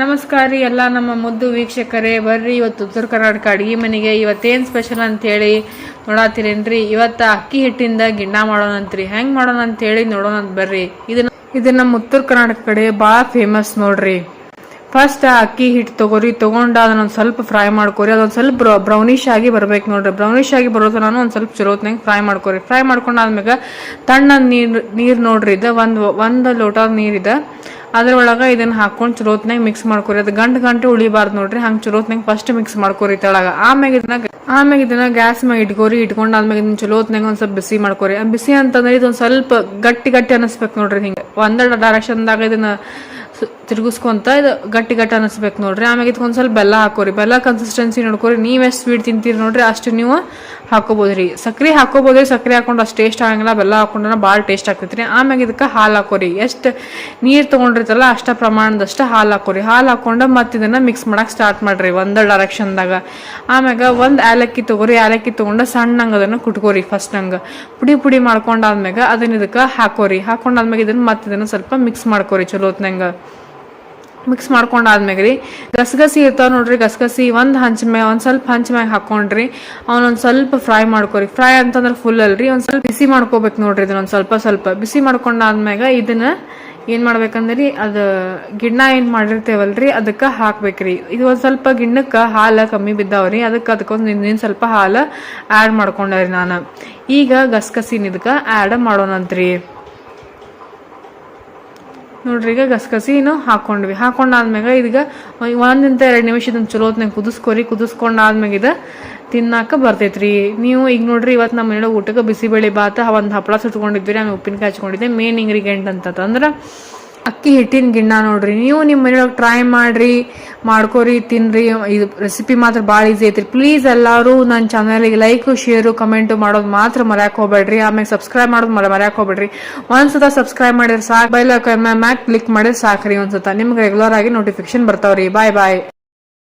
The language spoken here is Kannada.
ನಮಸ್ಕಾರ ರೀ ಎಲ್ಲ ನಮ್ಮ ಮುದ್ದು ವೀಕ್ಷಕರೇ, ಬರ್ರಿ ಇವತ್ತು ಉತ್ತರ ಕರ್ನಾಟಕ ಅಡುಗೆ ಮನೆಗೆ. ಇವತ್ತೇನು ಸ್ಪೆಷಲ್ ಅಂತೇಳಿ ನೋಡಾತಿರೇನ್ರಿ? ಇವತ್ತು ಅಕ್ಕಿ ಹಿಟ್ಟಿಂದ ಗಿಣ್ಣ ಮಾಡೋಣಂತ್ರಿ. ಹೆಂಗೆ ಮಾಡೋಣ ಅಂತೇಳಿ ನೋಡೋಣ ಬರ್ರಿ. ಇದನ್ನ ಇದು ನಮ್ಮ ಉತ್ತರ ಕರ್ನಾಟಕ ಕಡೆ ಭಾಳ ಫೇಮಸ್ ನೋಡ್ರಿ. ಫಸ್ಟ್ ಅಕ್ಕಿ ಹಿಟ್ಟು ತಗೋರಿ, ತಗೊಂಡ ಅದನ್ನ ಒಂದು ಸ್ವಲ್ಪ ಫ್ರೈ ಮಾಡ್ಕೊರಿ. ಅದೊಂದು ಸ್ವಲ್ಪ ಬ್ರೌನಿಶ್ ಆಗಿ ಬರ್ಬೇಕು ನೋಡ್ರಿ. ಬ್ರೌನಿಶ್ ಆಗಿ ಬರೋ ನಾನು ಒಂದು ಸ್ವಲ್ಪ ಚಲೋತ್ನಾಗ ಫ್ರೈ ಮಾಡ್ಕೊರಿ. ಫ್ರೈ ಮಾಡ್ಕೊಂಡಾದ್ಮೇಗ ತಣ್ಣ ನೀರು ನೀರು ನೋಡ್ರಿ ಇದು. ಒಂದು ಒಂದು ಲೋಟ ನೀರಿದೆ ಅದ್ರೊಳಗೆ ಇದನ್ನ ಹಾಕೊಂಡು ಚಲೋತ್ನಾಗ ಮಿಕ್ಸ್ ಮಾಡ್ಕೊರಿ. ಅದು ಗಂಟು ಗಂಟೆ ಉಳಿಬಾರ್ದು ನೋಡ್ರಿ. ಹಂಗೆ ಚಲೋತ್ನಾಗ ಫಸ್ಟ್ ಮಿಕ್ಸ್ ಮಾಡ್ಕೊರಿ ತಳಗ ಆಮ್ಯಾಗ ಇದನ್ನ ಆಮ್ಯಾಗ ಇದನ್ನ ಗ್ಯಾಸ್ ಮ್ಯಾಗ ಇಟ್ಕೋರಿ. ಆದ್ಮೇಲೆ ಇದನ್ನ ಚಲೋತ್ನಾಗ ಒಂದು ಸ್ವಲ್ಪ ಬಿಸಿ ಮಾಡ್ಕೊರಿ. ಬಿಸಿ ಅಂತಂದ್ರೆ ಇದೊಂದು ಸ್ವಲ್ಪ ಗಟ್ಟಿ ಗಟ್ಟಿ ಅನಿಸ್ಬೇಕು ನೋಡ್ರಿ ಹಿಂಗೆ. ಒಂದೆರಡು ಡೈರೆಕ್ಷನ್ದಾಗ ಇದನ್ನ ತಿರುಗಿಸ್ಕೊಂತ ಇದು ಗಟ್ಟಿ ಗಟ್ಟಿ ಅನಿಸ್ಬೇಕು ನೋಡ್ರಿ. ಆಮ್ಯಾಗ ಇದಕ್ಕೊಂದು ಸ್ವಲ್ಪ ಬೆಲ್ಲ ಹಾಕೋರಿ. ಬೆಲ್ಲ ಕನ್ಸಿಸ್ಟೆನ್ಸಿ ನೋಡ್ಕೋರಿ. ನೀವು ಎಷ್ಟು ಸ್ವೀಟ್ ತಿಂತೀರಿ ನೋಡ್ರಿ, ಅಷ್ಟು ನೀವು ಹಾಕೋಬೋದ್ರಿ ಸಕ್ರೆ ಹಾಕೋಬೋದ್ರಿ ಸಕ್ರೆ ಹಾಕೊಂಡು ಅಷ್ಟು ಟೇಸ್ಟ್ ಆಗಂಗಿಲ್ಲ. ಬೆಲ್ಲ ಹಾಕೊಂಡ್ರೆ ಭಾಳ ಟೇಸ್ಟ್ ಆಗ್ತೈತ್ರಿ ಆಮ್ಯಾಗ ಇದಕ್ಕೆ ಹಾಲು ಹಾಕೋರಿ. ಎಷ್ಟು ನೀರು ತೊಗೊಂಡಿರ್ತಲ್ಲ ಅಷ್ಟು ಪ್ರಮಾಣದಷ್ಟು ಹಾಲು ಹಾಕೋರಿ. ಹಾಲು ಹಾಕೊಂಡು ಮತ್ತೆ ಇದನ್ನು ಮಿಕ್ಸ್ ಮಾಡೋಕ್ಕೆ ಸ್ಟಾರ್ಟ್ ಮಾಡಿರಿ. ಒಂದು ಡೈರೆಕ್ಷನ್ದಾಗ ಆಮ್ಯಾಗ ಒಂದು ಏಲಕ್ಕಿ ತಗೋರಿ. ಏಲಕ್ಕಿ ತಗೊಂಡು ಸಣ್ಣಂಗ ಅದನ್ನು ಕುಟ್ಕೋರಿ ಫಸ್ಟ್ ನಂಗ ಪುಡಿ ಪುಡಿ ಮಾಡ್ಕೊಂಡಾದ್ಮ್ಯಾಗ ಅದನ್ನ ಇದಕ್ಕೆ ಹಾಕೋರಿ. ಹಾಕೊಂಡಾದ್ಮ್ಯಾಗ ಇದನ್ನು ಮತ್ತೆ ಇದನ್ನು ಸ್ವಲ್ಪ ಮಿಕ್ಸ್ ಮಾಡ್ಕೋರಿ ಚಲೋತ್ನಂಗ. ಮಿಕ್ಸ್ ಮಾಡ್ಕೊಂಡಾದ್ಮ್ಯಾಗ ರೀ ಗಸಗಸಿ ಇರ್ತಾವ ನೋಡ್ರಿ, ಗಸಗಸಿ ಒಂದು ಹಂಚ ಮ್ಯಾಗ ಒಂದು ಸ್ವಲ್ಪ ಹಂಚ ಮ್ಯಾಗ ಹಾಕೊಂಡ್ರಿ. ಒಂದು ಸ್ವಲ್ಪ ಫ್ರೈ ಮಾಡ್ಕೊರಿ. ಫ್ರೈ ಅಂತಂದ್ರೆ ಫುಲ್ ಅಲ್ರಿ, ಒಂದು ಸ್ವಲ್ಪ ಬಿಸಿ ಮಾಡ್ಕೋಬೇಕು ನೋಡ್ರಿ ಇದನ್ನ ಒಂದು ಸ್ವಲ್ಪ ಸ್ವಲ್ಪ. ಬಿಸಿ ಮಾಡ್ಕೊಂಡಾದ್ಮ್ಯಾಗ ಇದನ್ನ ಏನು ಮಾಡ್ಬೇಕಂದ್ರಿ, ಅದು ಗಿಣ್ಣ ಏನು ಮಾಡಿರ್ತೇವಲ್ರಿ, ಅದಕ್ಕೆ ಹಾಕ್ಬೇಕ್ರಿ. ಇದು ಒಂದು ಸ್ವಲ್ಪ ಗಿಣ್ಣಕ್ಕೆ ಹಾಲು ಕಮ್ಮಿ ಬಿದ್ದಾವ್ರಿ, ಅದಕ್ಕೆ ಅದಕ್ಕೊಂದು ಇನ್ನೇನು ಸ್ವಲ್ಪ ಹಾಲು ಆ್ಯಡ್ ಮಾಡ್ಕೊಂಡ್ರಿ ನಾನು. ಈಗ ಗಸಗಸಿನ ಇದಕ್ಕೆ ಆ್ಯಡ್ ಮಾಡೋಣಂತ್ರಿ. ನೋಡ್ರಿ, ಈಗ ಗಸಗಸಿನೂ ಹಾಕೊಂಡ್ವಿ. ಹಾಕೊಂಡಾದ್ಮ್ಯಾಗ ಇದೀಗ ಒಂದಿಂದ ಎರಡು ನಿಮಿಷ ಇದನ್ನ ಚಲೋತ್ನಾಗ ಕುದಿಸ್ಕೊರಿ, ಕುದಿಸ್ಕೊಂಡಾದ್ಮ್ಯಾಗ ಇದು ತಿನ್ನಾಕ ಬರ್ತೈತ್ರಿ. ನೀವು ಈಗ ನೋಡ್ರಿ ಇವತ್ತು ನಮ್ಮ ಮನೆಯೊಳಗೆ ಊಟಕ್ಕೆ ಬಿಸಿಬೇಳೆ ಭಾತ ಒಂದು ಹಪ್ಪಳ ಸುಟ್ಕೊಂಡಿದ್ವಿ ಆಮೇಲೆ ಉಪ್ಪಿನಕಾಯಿ ಹಚ್ಕೊಂಡಿದ್ದೆ. ಮೇನ್ ಇಂಗ್ರೀಡಿಯೆಂಟ್ ಅಂತಂದ್ರೆ ಅಕ್ಕಿ ಹಿಟ್ಟಿನ ಗಿಣ್ಣ ನೋಡ್ರಿ. ನೀವು ನಿಮ್ಮ ಮನೆಯೊಳಗೆ ಟ್ರೈ ಮಾಡ್ರಿ ಮಾಡ್ಕೊರಿ ತಿನ್ರಿ. ಇದು ರೆಸಿಪಿ ಮಾತ್ರ ಭಾಳ ಈಸಿ ಐತ್ರಿ. ಪ್ಲೀಸ್ ಎಲ್ಲರೂ ನನ್ನ ಚಾನಲ್ಗೆ ಲೈಕ್ ಶೇರು ಕಮೆಂಟ್ ಮಾಡೋದು ಮಾತ್ರ ಮರ್ಯಾಕೆ ಹೋಗ್ಬೇಡ್ರಿ. ಆಮೇಲೆ ಸಬ್ಸ್ಕ್ರೈಬ್ ಮಾಡೋದು ಮರ ಮರ್ಯಾಕೆ ಹೋಗ್ಬೇಡ್ರಿ. ಒಂದ್ಸತ ಸಬ್ಸ್ಕ್ರೈಬ್ ಮಾಡಿದ್ರೆ ಸಾಕು. ಬೈಲ್ ಮ್ಯಾಕ್ ಕ್ಲಿಕ್ ಮಾಡಿದ್ರೆ ಸಾಕ್ರಿ ಒಂದ್ಸತ ನಿಮ್ಗೆ ರೆಗ್ಯುಲರ್ ಆಗಿ ನೋಟಿಫಿಕೇಶನ್ ಬರ್ತಾವ್ರಿ. ಬಾಯ್ ಬಾಯ್